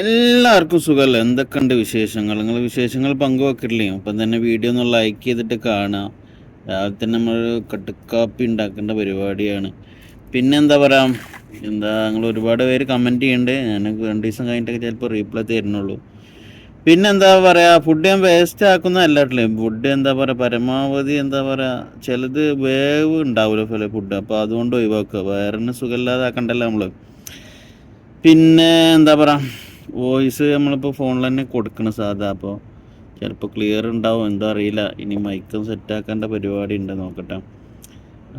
എല്ലാവർക്കും സുഖമല്ല? എന്തൊക്കെയുണ്ട് വിശേഷങ്ങൾ? നിങ്ങൾ വിശേഷങ്ങൾ പങ്കുവെക്കില്ലേ അപ്പം തന്നെ വീഡിയോ ഒന്ന് ലൈക്ക് ചെയ്തിട്ട് കാണുക രാവിലെ തന്നെ നമ്മൾ കട്ടുക്കാപ്പി ഉണ്ടാക്കേണ്ട പരിപാടിയാണ്. പിന്നെ എന്താ പറയുക എന്താ നിങ്ങൾ ഒരുപാട് പേര് കമന്റ് ചെയ്യുന്നുണ്ട് ഞാൻ രണ്ട് ദിവസം കഴിഞ്ഞിട്ടൊക്കെ ചിലപ്പോൾ റീപ്ലൈ തരുന്നുള്ളൂ. പിന്നെ എന്താ പറയുക ഫുഡ് ഞാൻ വേസ്റ്റ് ആക്കുന്നതല്ലേ ഫുഡ് എന്താ പറയുക പരമാവധി എന്താ പറയുക ചിലത് വേവ് ഉണ്ടാവില്ല ഫല ഫുഡ് അപ്പോൾ അതുകൊണ്ട് ഒഴിവാക്കുക. വയറിന് സുഖമില്ലാതെ ആക്കണ്ടല്ലോ നമ്മൾ പിന്നെ എന്താ പറയുക വോയിസ് നമ്മളിപ്പോൾ ഫോണിൽ തന്നെ കൊടുക്കണം സാധാ. അപ്പോൾ ചിലപ്പോൾ ക്ലിയർ ഉണ്ടാവും എന്തോ അറിയില്ല. ഇനി മൈക്കും സെറ്റാക്കേണ്ട പരിപാടി ഉണ്ട് നോക്കട്ടെ.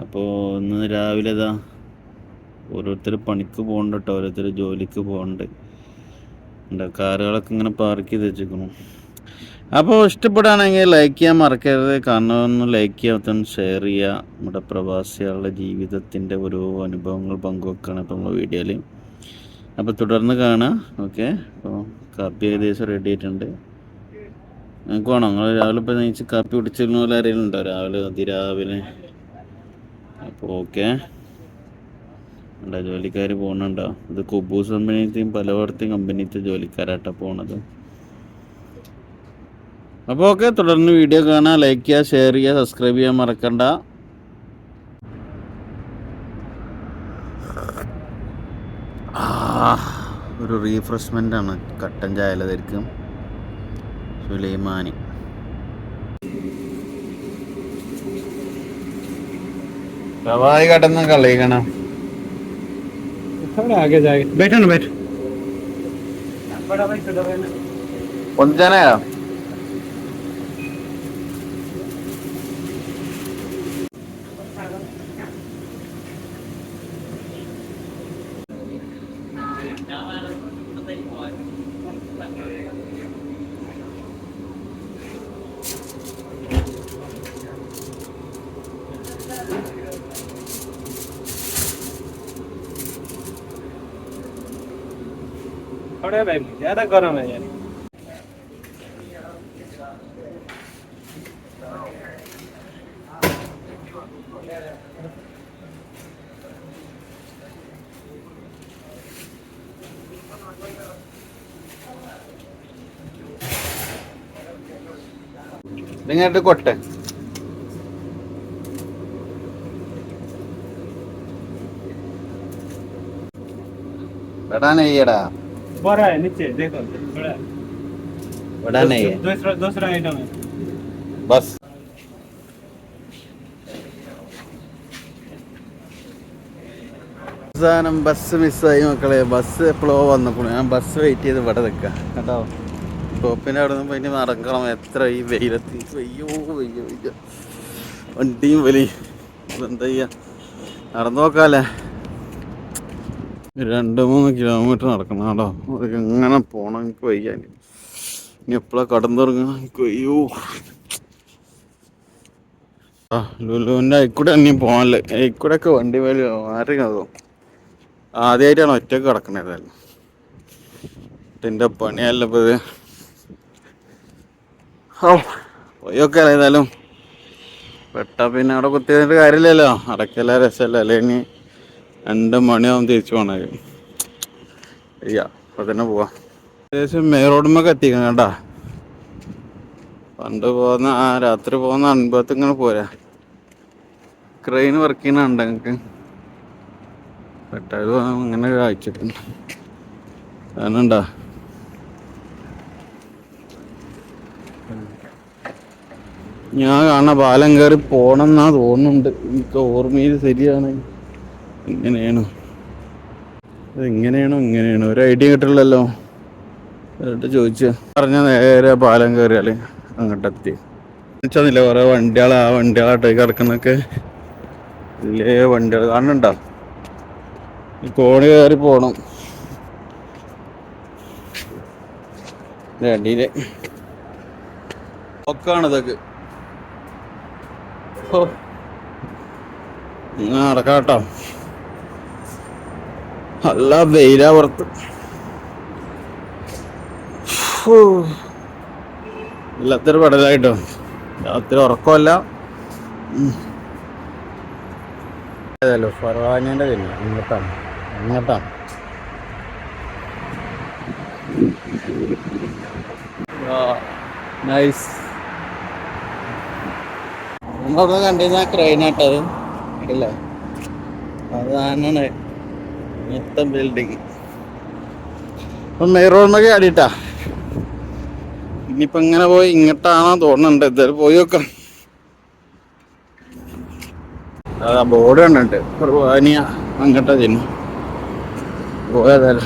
അപ്പോൾ ഇന്ന് രാവിലെ ഇതാ ഓരോരുത്തർ പണിക്ക് പോകണ്ട കേട്ടോ ഓരോരുത്തർ ജോലിക്ക് പോകണ്ട് ഉണ്ട് കാറുകളൊക്കെ ഇങ്ങനെ പാർക്ക് ചെയ്ത് വെച്ചേക്കണം. അപ്പോൾ ഇഷ്ടപ്പെടുകയാണെങ്കിൽ ലൈക്ക് ചെയ്യാൻ മറക്കരുത്. കാരണം ഒന്ന് ലൈക്ക് ചെയ്യാത്തൊന്ന് ഷെയർ ചെയ്യുക നമ്മുടെ പ്രവാസികളുടെ ജീവിതത്തിന്റെ ഓരോ അനുഭവങ്ങൾ പങ്കുവെക്കുകയാണ് ഇപ്പോൾ നമ്മൾ വീഡിയോയിൽ അപ്പോൾ തുടർന്ന് കാണാം. ഓക്കെ. അപ്പോൾ കാപ്പി ഏകദേശം റെഡി ആയിട്ടുണ്ട്. നിങ്ങൾക്ക് വേണോ? നിങ്ങൾ രാവിലെ ഇപ്പോൾ നയിച്ച് കാപ്പി കുടിച്ചിരുന്ന പോലെ ആരെങ്കിലും ഉണ്ടോ? രാവിലെ അതിരാവിലെ. അപ്പോൾ ഓക്കെ. ഉണ്ട് ജോലിക്കാർ പോകുന്നുണ്ടോ ഇത് കുബൂസ് കമ്പനിത്തെയും പലയിടത്തെയും കമ്പനിത്തെ ജോലിക്കാരായിട്ടാണ് പോണത്. അപ്പോൾ ഓക്കെ തുടർന്ന് വീഡിയോ കാണാം. ലൈക്ക് ചെയ്യുക ഷെയർ ചെയ്യുക സബ്സ്ക്രൈബ് ചെയ്യാൻ മറക്കണ്ട. ഒരു റീഫ്രഷ്മെൻ്റ് ആണ് കട്ടൻ ചായലതായിരിക്കും സുലൈമാനി പ്രവാഹി കടന്ന് കളിക്കണം थोड़ा आगे जाएगा बैठो ना बैठो बड़ा भाई छोटा थोड़ा भाई ज्यादा गर्म है यार നിങ്ങട്ട് കൊട്ടെ बड़ा नहीं है डा बड़ा है नीचे देखो बड़ा है। बड़ा नहीं है दूसरा दूसरा आइटम है बस അവസാനം ബസ് മിസ്സായി മക്കളെ ബസ് എപ്പോഴോ വന്നപ്പോൾ ഞാൻ ബസ് വെയിറ്റ് ചെയ്ത് ഇവിടെ നിൽക്കാം കേട്ടോ സ്റ്റോപ്പിൻ്റെ അവിടെ നിന്ന് പോയിട്ട് നടക്കണം എത്ര ഈ വെയിലത്ത് വയ്യോ വയ്യോ വയ്യോ വണ്ടിയും വലി എന്താ ചെയ്യുക നടന്നു നോക്കാല്ലേ രണ്ട് മൂന്ന് കിലോമീറ്റർ നടക്കണം കേട്ടോ. അതൊക്കെ എങ്ങനെ പോകണം എനിക്ക് വയ്യ ഇനി. എപ്പോഴാണ് കടന്നിറങ്ങുക എനിക്ക് വയ്യോ. ആ ലുലുവിന്റെ അയക്കൂടെ ഇനി പോകാനല്ലേ അയക്കൂടെ ഒക്കെ വണ്ടി വലിയ ആരെങ്കിലും അതോ ആദ്യമായിട്ടാണ് ഒറ്റയ്ക്ക് കിടക്കണത് എന്റെ പണിയല്ല ഇപ്പോൾ ഇത് ഓ പോയൊക്കെ ഏതായാലും. പെട്ടാ പിന്നെ അവിടെ കുത്തിയതിന്റെ കാര്യമില്ലല്ലോ. അടക്കല്ല രസമല്ല അല്ലേ ഇനി? രണ്ട് മണിയാവും തിരിച്ചു പോണത് അയ്യ അപ്പൊ തന്നെ പോവാം. ഏകദേശം മെയിൻ റോഡുമ്മൊക്കെ എത്തിക്കണം കേട്ടാ. പണ്ട് പോകുന്ന ആ രാത്രി പോകുന്ന അൻപത്ത് ഇങ്ങനെ പോരാ. ക്രെയിൻ വർക്ക് ചെയ്യുന്നുണ്ട് ഞങ്ങൾക്ക് പെട്ടെന്ന് അങ്ങനെ കാഴ്ചക്കുണ്ട് കാണണ്ടാ ഞാൻ കാണാൻ പാലം കയറി പോണം എന്നാ തോന്നുന്നുണ്ട്. എനിക്ക് ഓർമ്മയിൽ ശരിയാണ്. എങ്ങനെയാണ് എങ്ങനെയാണോ ഇങ്ങനെയാണോ? ഒരു ഐഡിയ കിട്ടില്ലല്ലോ. എന്നിട്ട് ചോദിച്ചു പറഞ്ഞ നേരെ പാലം കയറിയാൽ അങ്ങോട്ടെത്തി. വെച്ചാന്നില്ല കുറേ വണ്ടികൾ ആ വണ്ടികളായിട്ട് കിടക്കുന്നൊക്കെ വലിയ വണ്ടികൾ കാണുന്നുണ്ടോ? ഈ കോണി കയറി പോണം. വണ്ടിയിൽ ഒക്കാണ് ഇതൊക്കെ. ഇങ്ങനെ നല്ല വെയിലാ പുറത്ത്. ഫൂ. എല്ലാത്തൊരു പടലായിട്ടോ. രാത്രി ഉറക്കമല്ല. അതല്ലോ ഫർവാനിയുടെ തന്നെ അങ്ങോട്ടാണ്. അങ്ങോട്ടാണ്. നൈസ് കണ്ടിരുന്ന ക്രെയിനാട്ടത് അതാണ് മൊത്തം ബിൽഡിങ് മെയ് റോഡിനൊക്കെ ആടിട്ടാ ഇനിയിപ്പോ ഇങ്ങനെ പോയി ഇങ്ങോട്ടാണോ തോന്നുന്നുണ്ട് എന്തായാലും പോയി നോക്കാം. ബോർഡ് കണ്ടിട്ട്. കുർബാനിയ അങ്ങോട്ടാ ചെന്നു പോയതല്ല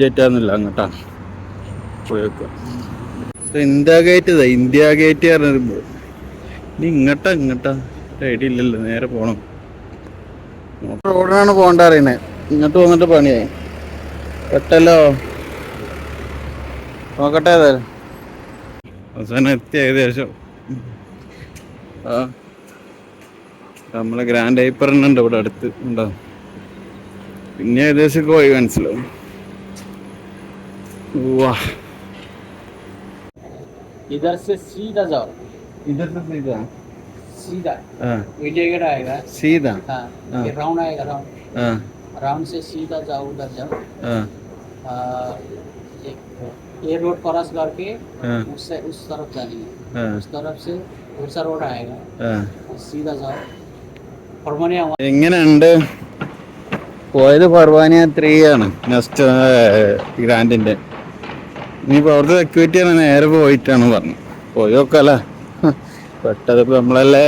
ജെറ്റാന്നില്ല അങ്ങോട്ടാണ് പോയി ഇന്ത്യ ഗേറ്റ് ഇന്ത്യ ഗേറ്റ് പറഞ്ഞൊരു ഇനി ഇങ്ങോട്ടാ ഇങ്ങോട്ടാ. ഐഡിയ ഇല്ലല്ലോ നേരെ പോകണം റോഡാണ് പോകണ്ട അറിയണേ ഇങ്ങോട്ട് വന്നിട്ട് പണിയായി. പെട്ടല്ലോ. നോക്കട്ടെ അവസാനം എത്തി ഏകദേശം. നമ്മളെ ഗ്രാൻഡ് ഐപ്പർ തന്നെ ഉണ്ട് ഇവിടെ അടുത്ത് ഉണ്ടോ? പിന്നെ ഏകദേശം പോയി മനസ്സിലാവും. ഇതർ സെ ഇതർ സെ सीधा ആ इंडिया गेट आएगा സീതാ हाँ हाँ। फिर राउंड आएगा राउंड ആ राउंड से सीधा जाओ उधर जाओ ആ आ, एक ये रोड क्रॉस करके ആ उससे उस तरफ जानी है ആ उस तरफ से दूसरा रोड आएगा ആ सीधा जाओ परमानिया എങ്ങനെയുണ്ട് പോയത് പർവാനിയ ത്രീ ആണ് നെക്സ്റ്റ് ഗ്രാൻഡിന്റെ ഇനിയിപ്പോ അവിടുത്തെ സെക്യൂരിറ്റി ആണ് നേരെ പോയിട്ടാണ് പറഞ്ഞു പോയി നോക്കാല പെട്ടതിപ്പോ നമ്മളല്ലേ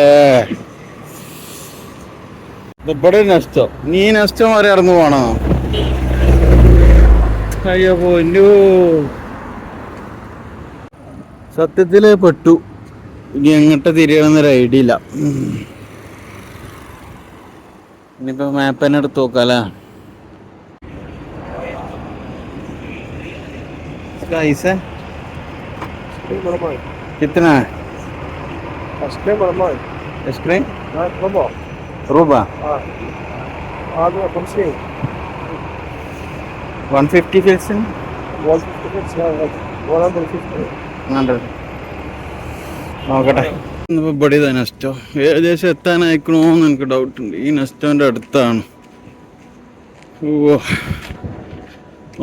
ഇവിടെ നെസ്റ്റോ നീ നെസ്റ്റോ വരെ ഇറങ്ങു പോണോ അയ്യോ പോന്നു സത്യത്തില് പെട്ടു ഇനി എങ്ങോട്ട് തിരിയണമെന്നൊരു ഐഡിയ ഇല്ല ഉം. ഇനിയിപ്പോ മാപ്പ് തന്നെ എടുത്ത് നോക്കാല്ലേ कैसे कितना है ايس ولا ماي؟ ايس ربع ربع اه هذا 50 150 فلسن 150 150 നോക്കട്ടെ. ഇന്നിപ്പോൾ ഇവിടെ ഇതാ നെസ്റ്റോ. ഏകദേശം എത്താനായിക്കണോന്ന് എനിക്ക് ഡൗട്ട് ഉണ്ട്. ഈ നഷ്ടം അടുത്താണ്.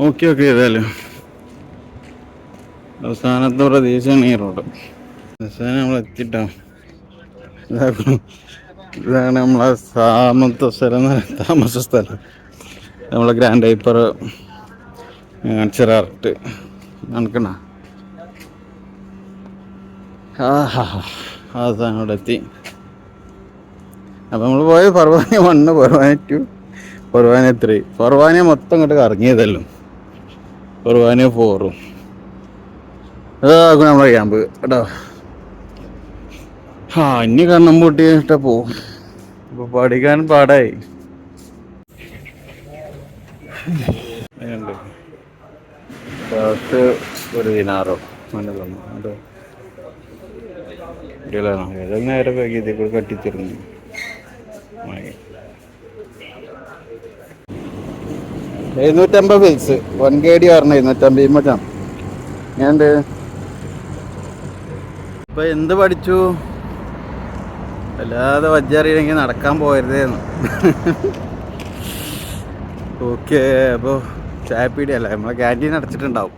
ഓക്കെ ഓക്കെ ഏതായാലും. അവസാനത്തെ പ്രതീക്ഷയാണ് ഈ റോഡ്. അവസാനം നമ്മൾ എത്തിട്ടോ ഇതാണ് നമ്മളെ താമസ സ്ഥലം താമസ സ്ഥലം നമ്മളെ ഗ്രാൻഡ് ഹൈപ്പർ ചെറാർട്ട് നടക്കണ അവസാനം അവിടെ എത്തി അപ്പം നമ്മൾ പോയത് Farwaniya one Farwaniya two Farwaniya three Farwaniya മൊത്തം ഇങ്ങോട്ട് കറങ്ങിയതല്ലോ പർവാനിയ ഫോറും അതാകും നമ്മളെ ക്യാമ്പ് കേട്ടോ ആ ഇനി കണ്ണം പൊട്ടി പോവും ഇപ്പൊ പഠിക്കാൻ പാടായി. ഒരു ദിനാറോ അങ്ങനെ അത് നേരെ ബാക്കി ഇതിൽ കൂടെ കട്ടിത്തിരുന്നു. എഴുന്നൂറ്റമ്പത് ഫിൽസ് വൺ കെ ഡി പറഞ്ഞ എഴുന്നൂറ്റമ്പത് മച്ചാം. ഞാനുണ്ട് ഇപ്പൊ എന്ത് പഠിച്ചു? അല്ലാതെ വജ്ജറിയില്ലെങ്കിൽ നടക്കാൻ പോയരുതേന്ന്. ഓക്കെ അപ്പോൾ ചായപ്പീടിയല്ല? നമ്മളെ ക്യാന്റീൻ അടച്ചിട്ടുണ്ടാവും.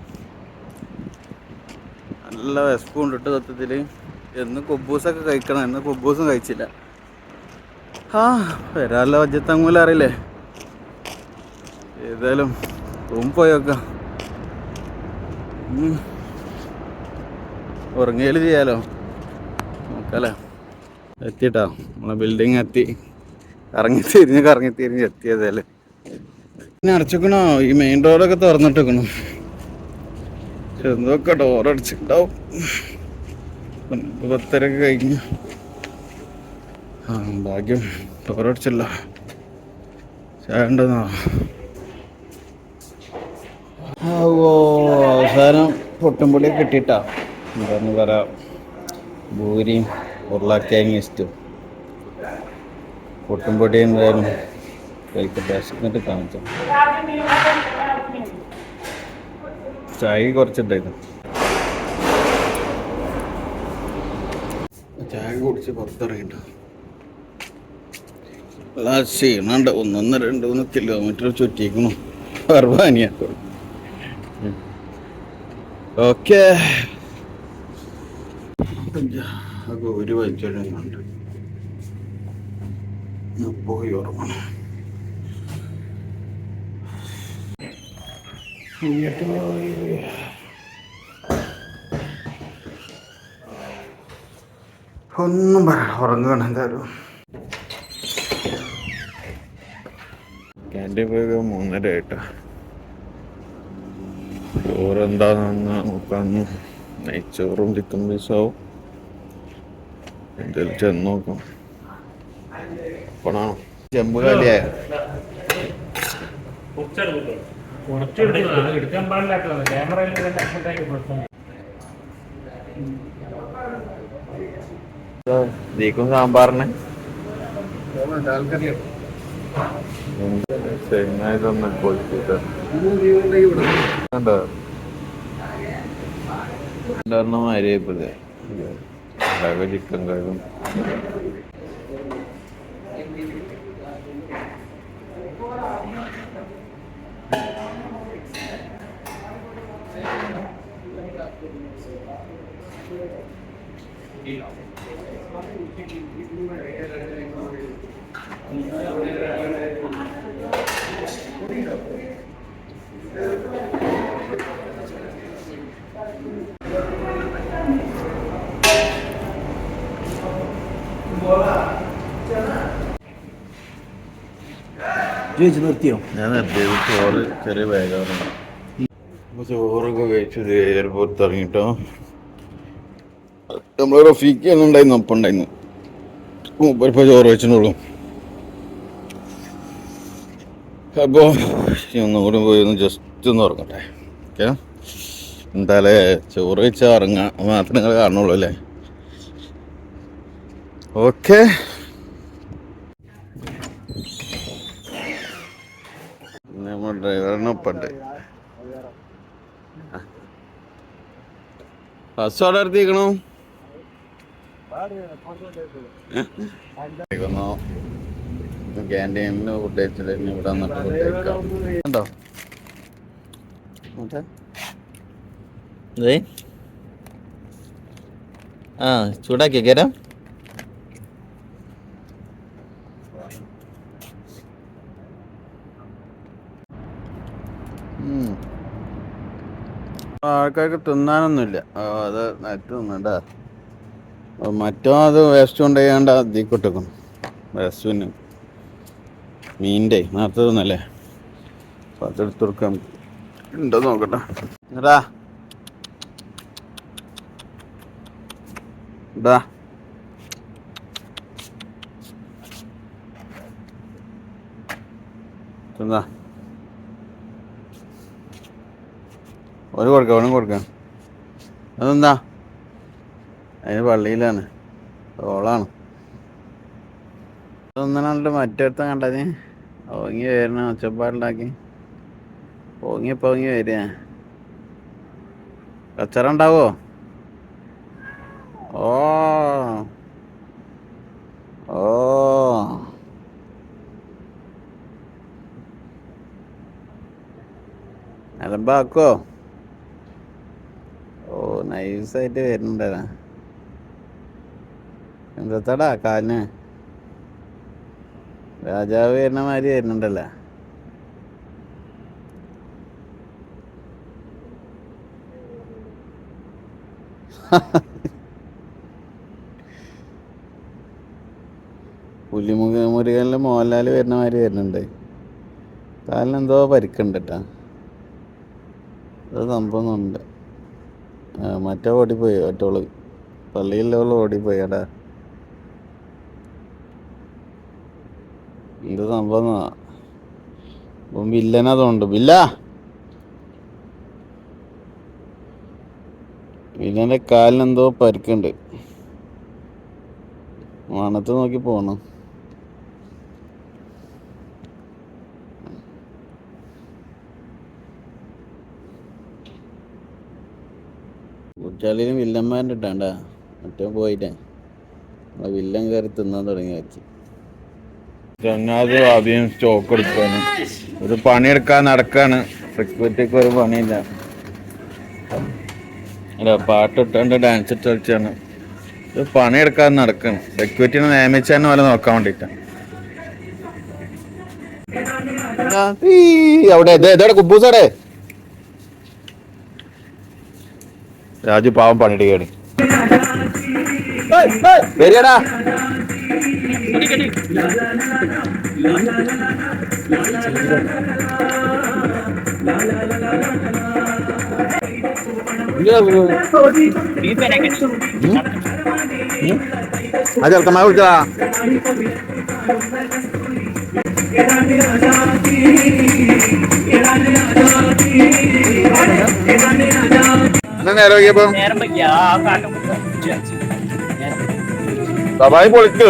നല്ല വിശപ്പും ഉണ്ട് കേട്ടോ സത്യത്തിൽ എന്ന് കുബൂസൊക്കെ കഴിക്കണം. എന്ന് കൊബൂസും കഴിച്ചില്ല. ആ വരാനുള്ള വജ്ജത്തങ്ങൂല അറിയില്ലേ? ഏതായാലും റൂം പോയോക്കാം ഉറങ്ങിയാലും ചെയ്യാലോ? നോക്കാലേ? എത്തിട്ടാ നമ്മളെ ബിൽഡിങ് എത്തി. കറങ്ങി തിരിഞ്ഞ് കറങ്ങി തിരിഞ്ഞ് എത്തിയതല്ലേ. പിന്നെ അടച്ചിക്കണോ? ഈ മെയിൻ ഡോറൊക്കെ തുറന്നിട്ടിക്കണു ചെന്നൊക്കെ ഡോർ അടിച്ചിട്ടുണ്ടാവും. പത്തരൊക്കെ കഴിഞ്ഞു. ആ ഭാഗ്യം. ഡോർ അടിച്ചില്ല. ചേണ്ടെന്നോ ഓ അവസാനം പൊട്ടുംപൊടി കിട്ടിയിട്ടാ. എന്താന്ന് പറയാം ഭൂരിയും. ഉരുളക്കിഴങ്ങ് ഇഷ്ടം പൊട്ടുംപൊടി എന്തായാലും കഴിക്കട്ടെ എന്നിട്ട് കാണിച്ചു. ചായ കുറച്ചിട്ടായിരുന്നു ചായ കുടിച്ച് പുറത്തിറങ്ങിട്ടോ. അതാ ക്ഷീണുണ്ട് ഒന്നൊന്ന് രണ്ട് മൂന്ന് കിലോമീറ്റർ ചുറ്റിക്കണു ഓക്കേ ഓക്കെ. ഒരു വലിച്ചുണ്ട് പോയി ഓർമ്മ ഒന്നും പറ ഉറങ്ങുകയാണ് എന്തായാലും. ക്യാന്റീൻ പോയത് മൂന്നര ആയിട്ടാ. ചോറ് എന്താണെന്ന് നോക്കാന്ന് നെയ്ച്ചോറും ചിക്കൻ പീസാവും. എന്തായാലും ചെന്ന് നോക്കാം പണാണോ ചെമ്പ് കാലിയായ. ദീക്കും സാമ്പാറിന്. ചെങ്ങായി തന്നെ കൊഴുത്തിട്ട് കണ്ടോ രണ്ടെണ്ണം അരിയപ്പില്ലേ ചിക്കൻ കഴിവും ചേച്ചി നിർത്തിയോ? ഞാൻ നിർത്തിയത് ചോറ് ചെറിയ വേഗമാണ്. അപ്പോൾ ചോറൊക്കെ കഴിച്ചത് എയർപോർട്ട് ഇറങ്ങിട്ടോ. നമ്മൾ റഫീക്ക് ഉണ്ടായിരുന്നു അപ്പം ഉണ്ടായിരുന്നു. മൂപ്പരിപ്പോൾ ചോറ് വെച്ചിട്ടുള്ളൂ അപ്പോൾ ഒന്നുകൂടി പോയി ഒന്ന് ജസ്റ്റ് ഒന്ന് ഉറങ്ങട്ടെ. ഓക്കെ? എന്തായാലേ ചോറ് വെച്ചാൽ ഉറങ്ങാം മാത്രമേ നിങ്ങൾ കാണുള്ളൂ അല്ലേ? ഓക്കെ നമ്മൾ ഡ്രൈവറിനൊപ്പുണ്ട് ബസ് അവിടെ നിർത്തിക്കണോ ക്യാന്റീനിൽ ഫുഡ് കഴിച്ചിട്ട് ഇനി ഇവിടെ വന്നിട്ട് ഫുഡ് കഴിക്കാം. ഉണ്ടോ? മറ്റേ ആ ചൂടാക്കിയ കേരാം ആൾക്കാർക്ക് തിന്നാനൊന്നുമില്ല. അത് നറ്റ് തിന്നണ്ട. മറ്റോ അത് വേസ്റ്റ് കൊണ്ടുപോയാണ്ട് അതിൽ കൊട്ടിക്കണം വേസ്റ്റിന് മീന്റെ നേരത്തെ തിന്നല്ലേ? അപ്പം അതെടുത്ത് കൊടുക്കാം. ഉണ്ടോ നോക്കട്ടെ. എടാ. ഇതാ തിന്നാ ഒരു കൊടുക്കാം ഒന്നും കൊടുക്കാം. അതെന്താ? അതിന് പള്ളിയിലാണ്. ഓളാണ്. ഒന്നാണ്ട് മറ്റടുത്ത കണ്ടത്? ഓങ്ങി വരണ ഒച്ചപ്പാടുണ്ടാക്കി. ഓങ്ങി പൊങ്ങി വരിക. കച്ചറ ഉണ്ടാവോ? ഓ അലമ്പാക്കോ ഓ നൈസായിട്ട് വരുന്നുണ്ടടാ. എന്താടാ കാലിന് രാജാവ് വരുന്ന മാതിരി വരുന്നുണ്ടല്ലോ. പുലിമുഖ മുരുകനിലെ മോഹൻലാൽ വരുന്ന മാതിരി വരുന്നുണ്ട്. കാലിന് എന്തോ പരിക്കുണ്ട് കേട്ടാ അത് സംഭവമൊന്നുണ്ട് മറ്റേ ഓടിപ്പോയി ഒറ്റോൾ പള്ളിയിലുള്ള ഓടിപ്പോയി എടാ. എന്ത് സംഭവം വില്ലനാ വില്ലനതുണ്ട് വില്ല! വില്ലന്റെ കാലിന് എന്തോ പരിക്കുണ്ട്. മണത്ത് നോക്കി പോണം. കുറ്റാലിലും വില്ലന്മാരുടെ ഇട്ടാണ്ട മറ്റോ പോയിട്ടേ. നമ്മളെ വില്ലൻ കയറി തിന്നാൻ തുടങ്ങി വെച്ച്. ആദ്യം സ്റ്റോക്ക് എടുക്കാണ്. ഒരു പണിയെടുക്കാൻ നടക്കാണ്. റിക്വറ്റൊക്കെ ഒരു പണിയില്ല. അല്ല പാട്ട് ഇട്ടുകൊണ്ട് ഡാൻസ് ഇട്ട് കളിച്ചാണ്. ഒരു പണിയെടുക്കാൻ നടക്കാണ്. സെക്യൂരിറ്റിനെ നിയമിച്ചാൽ പോലെ നോക്കാൻ വേണ്ടിട്ടാണ് അവിടെ കുബൂസടെ. రాజు పావం పండిగాడు వేరేడా అది వెళ్తామా നേരം വൈകിയപ്പോ നേരം ആ കാട്ടും പൊളിക്ക്.